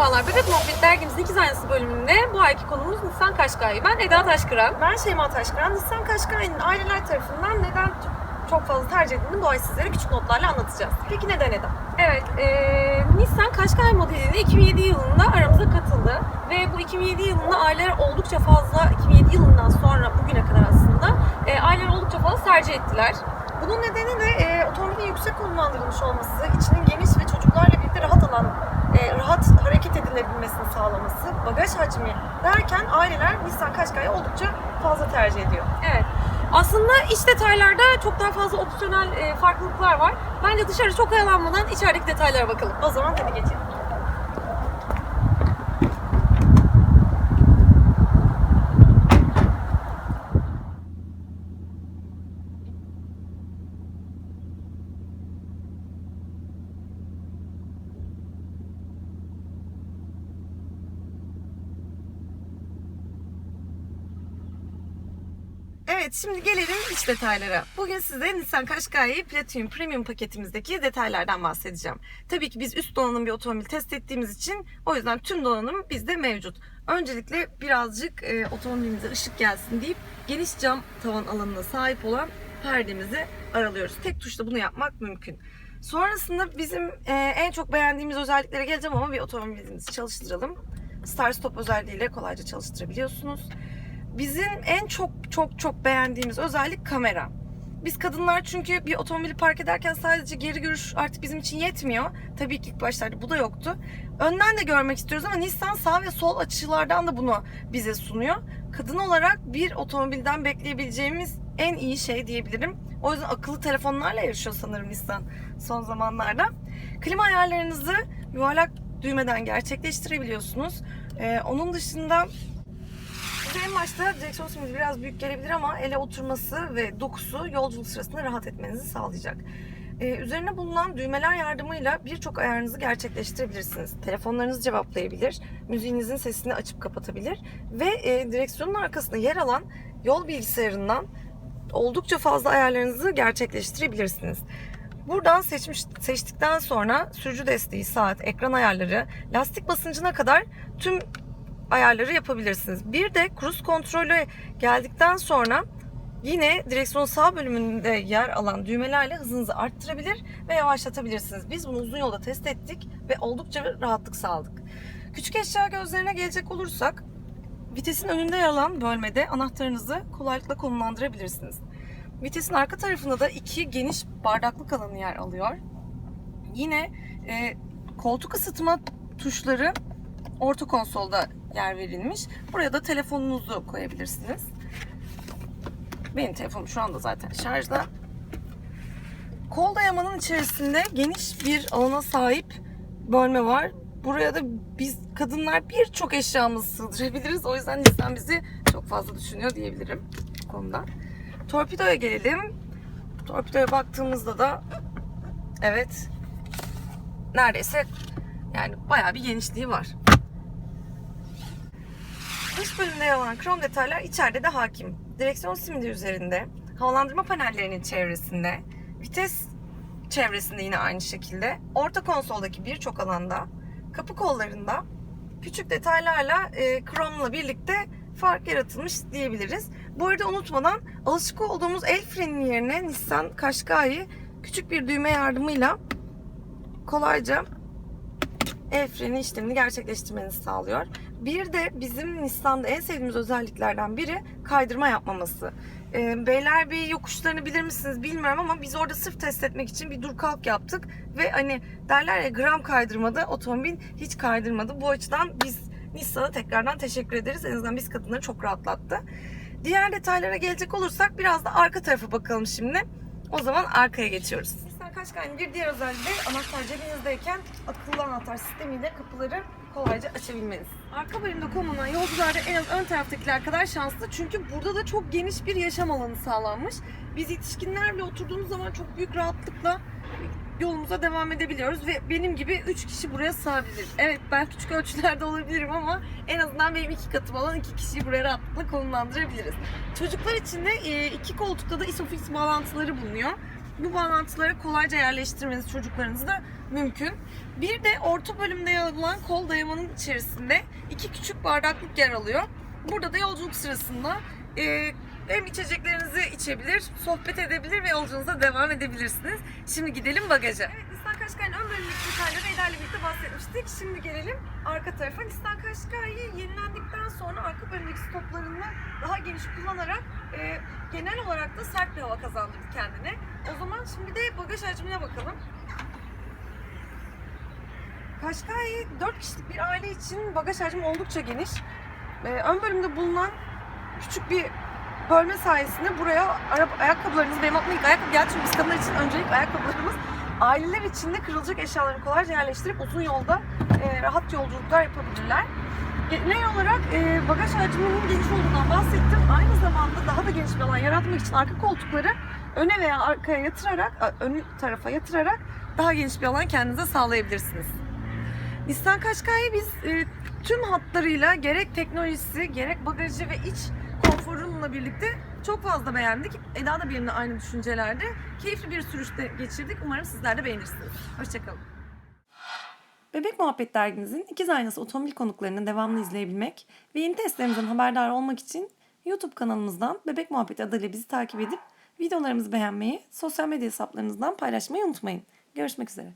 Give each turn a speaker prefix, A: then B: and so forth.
A: Merhabalar, Bebek Muhabbet dergimizin ikiz aynası bölümünde bu ayki konumuz Nisan Kaşkay. Ben Eda Taşkıran.
B: Ben Şeyma Taşkıran. Nisan Kaşkay'ın aileler tarafından neden çok fazla tercih edildiğini bu ay sizlere küçük notlarla anlatacağız. Peki neden Eda?
A: Evet, eee Nissan Kaşkay modeline 2007 yılında aramıza katıldı. Ve bu 2007 yılında aileler oldukça fazla, 2007 yılından sonra bugüne kadar aslında eee aileler oldukça fazla tercih ettiler.
B: Bunun nedeni de e, otomobilin yüksek konumlandırılmış olması, içinin geniş ve çocuklarla birlikte rahat alan, e, rahat hareket edilebilmesini sağlaması, bagaj hacmi derken aileler Nissan Kaşkay'ı oldukça fazla tercih ediyor.
A: Evet. Aslında iç detaylarda çok daha fazla opsiyonel eee, farklılıklar var. Bence dışarı çok oyalanmadan içerideki detaylara bakalım.
B: O zaman hadi geçelim. Evet şimdi gelelim iç detaylara. Bugün size Nissan Qashqai Platinum Premium paketimizdeki detaylardan bahsedeceğim. Tabii ki biz üst donanım bir otomobil test ettiğimiz için o yüzden tüm donanım bizde mevcut. Öncelikle birazcık e, otomobilimize ışık gelsin deyip geniş cam tavan alanına sahip olan perdemizi aralıyoruz. Tek tuşla bunu yapmak mümkün. Sonrasında bizim e, en çok beğendiğimiz özelliklere geleceğim ama bir otomobilimizi çalıştıralım. Start Stop özelliğiyle kolayca çalıştırabiliyorsunuz. Bizim en çok çok çok beğendiğimiz özellik kamera. Biz kadınlar çünkü bir otomobili park ederken sadece geri görüş artık bizim için yetmiyor. Tabii ki ilk başlarda bu da yoktu. Önden de görmek istiyoruz ama Nissan sağ ve sol açılardan da bunu bize sunuyor. Kadın olarak bir otomobilden bekleyebileceğimiz en iyi şey diyebilirim. O yüzden akıllı telefonlarla yarışıyor sanırım Nissan son zamanlarda. Klima ayarlarınızı yuvarlak düğmeden gerçekleştirebiliyorsunuz. Ee, onun dışında Size en başta direksiyon biraz büyük gelebilir ama ele oturması ve dokusu yolculuk sırasında rahat etmenizi sağlayacak. Ee, üzerine bulunan düğmeler yardımıyla birçok ayarınızı gerçekleştirebilirsiniz. Telefonlarınızı cevaplayabilir, müziğinizin sesini açıp kapatabilir ve e, direksiyonun arkasında yer alan yol bilgisayarından oldukça fazla ayarlarınızı gerçekleştirebilirsiniz. Buradan seçmiş, seçtikten sonra sürücü desteği, saat, ekran ayarları, lastik basıncına kadar tüm ayarları yapabilirsiniz. Bir de cruise kontrolü geldikten sonra yine direksiyonun sağ bölümünde yer alan düğmelerle hızınızı arttırabilir ve yavaşlatabilirsiniz. Biz bunu uzun yolda test ettik ve oldukça rahatlık sağladık. Küçük eşya gözlerine gelecek olursak vitesin önünde yer alan bölmede anahtarınızı kolaylıkla konumlandırabilirsiniz. Vitesin arka tarafında da iki geniş bardaklık alanı yer alıyor. Yine e, koltuk ısıtma tuşları orta konsolda yer verilmiş. Buraya da telefonunuzu koyabilirsiniz. Benim telefonum şu anda zaten şarjda. Kol dayamanın içerisinde geniş bir alana sahip bölme var. Buraya da biz kadınlar birçok eşyamızı sığdırabiliriz. O yüzden Nissan bizi çok fazla düşünüyor diyebilirim bu konuda. Torpidoya gelelim. Torpidoya baktığımızda da evet neredeyse yani bayağı bir genişliği var. Dış bölümde yer alan krom detaylar içeride de hakim. Direksiyon simidi üzerinde, havalandırma panellerinin çevresinde, vites çevresinde yine aynı şekilde, orta konsoldaki birçok alanda, kapı kollarında küçük detaylarla e, kromla birlikte fark yaratılmış diyebiliriz. Bu arada unutmadan alışık olduğumuz el freninin yerine Nissan Qashqai küçük bir düğme yardımıyla kolayca el freni işlemini gerçekleştirmenizi sağlıyor. Bir de bizim Nissan'da en sevdiğimiz özelliklerden biri kaydırma yapmaması. Ee, Beylerbeyi yokuşlarını bilir misiniz bilmiyorum ama biz orada sırf test etmek için bir dur kalk yaptık. Ve hani derler ya gram kaydırmadı otomobil hiç kaydırmadı. Bu açıdan biz Nissan'a tekrardan teşekkür ederiz. En azından biz kadınları çok rahatlattı. Diğer detaylara gelecek olursak biraz da arka tarafa bakalım şimdi. O zaman arkaya geçiyoruz. Qashqai'nin bir diğer özelliği anahtar cebinizdeyken akıllı anahtar sistemiyle kapıları kolayca açabilmeniz. Arka bölümde konulan yolcularda en az ön taraftakiler kadar şanslı. Çünkü burada da çok geniş bir yaşam alanı sağlanmış. Biz yetişkinler bile oturduğumuz zaman çok büyük rahatlıkla yolumuza devam edebiliyoruz ve benim gibi 3 kişi buraya sığabilir. Evet ben küçük ölçülerde olabilirim ama en azından benim iki katım olan iki kişiyi buraya rahatlıkla konumlandırabiliriz. Çocuklar için de iki koltukta da isofix bağlantıları bulunuyor. Bu bağlantıları kolayca yerleştirmeniz çocuklarınızı da mümkün. Bir de orta bölümde yer alan kol dayamanın içerisinde iki küçük bardaklık yer alıyor. Burada da yolculuk sırasında e, hem içeceklerinizi içebilir, sohbet edebilir ve yolculuğunuza devam edebilirsiniz. Şimdi gidelim bagaja. Qashqai'nin ön bölümündeki detayları Eda ile birlikte bahsetmiştik. Şimdi gelelim arka tarafa. Nissan Qashqai yenilendikten sonra arka bölümdeki stoplarını daha geniş kullanarak e, genel olarak da sert bir hava kazandırdı kendine. O zaman şimdi de bagaj hacmine bakalım. Qashqai 4 kişilik bir aile için bagaj hacmi oldukça geniş. Ee, ön bölümde bulunan küçük bir bölme sayesinde buraya ayakkabılarınızı, benim aklıma ilk ayakkabı geldi çünkü kadınlar için öncelikle ayakkabılarımız aileler için de kırılacak eşyalarını kolayca yerleştirip uzun yolda e, rahat yolculuklar yapabilirler. Genel olarak e, bagaj hacminin geniş olduğundan bahsettim. Aynı zamanda daha da geniş bir alan yaratmak için arka koltukları öne veya arkaya yatırarak, ön tarafa yatırarak daha geniş bir alan kendinize sağlayabilirsiniz. Nissan Qashqai'yi biz e, tüm hatlarıyla gerek teknolojisi, gerek bagajı ve iç konforunla birlikte çok fazla beğendik. Eda da benimle aynı düşüncelerde. Keyifli bir sürüşte geçirdik. Umarım sizler de beğenirsiniz. Hoşçakalın.
C: Bebek Muhabbet dergimizin ikiz aynası otomobil konuklarını devamlı izleyebilmek ve yeni testlerimizden haberdar olmak için YouTube kanalımızdan Bebek Muhabbet adıyla bizi takip edip videolarımızı beğenmeyi, sosyal medya hesaplarımızdan paylaşmayı unutmayın. Görüşmek üzere.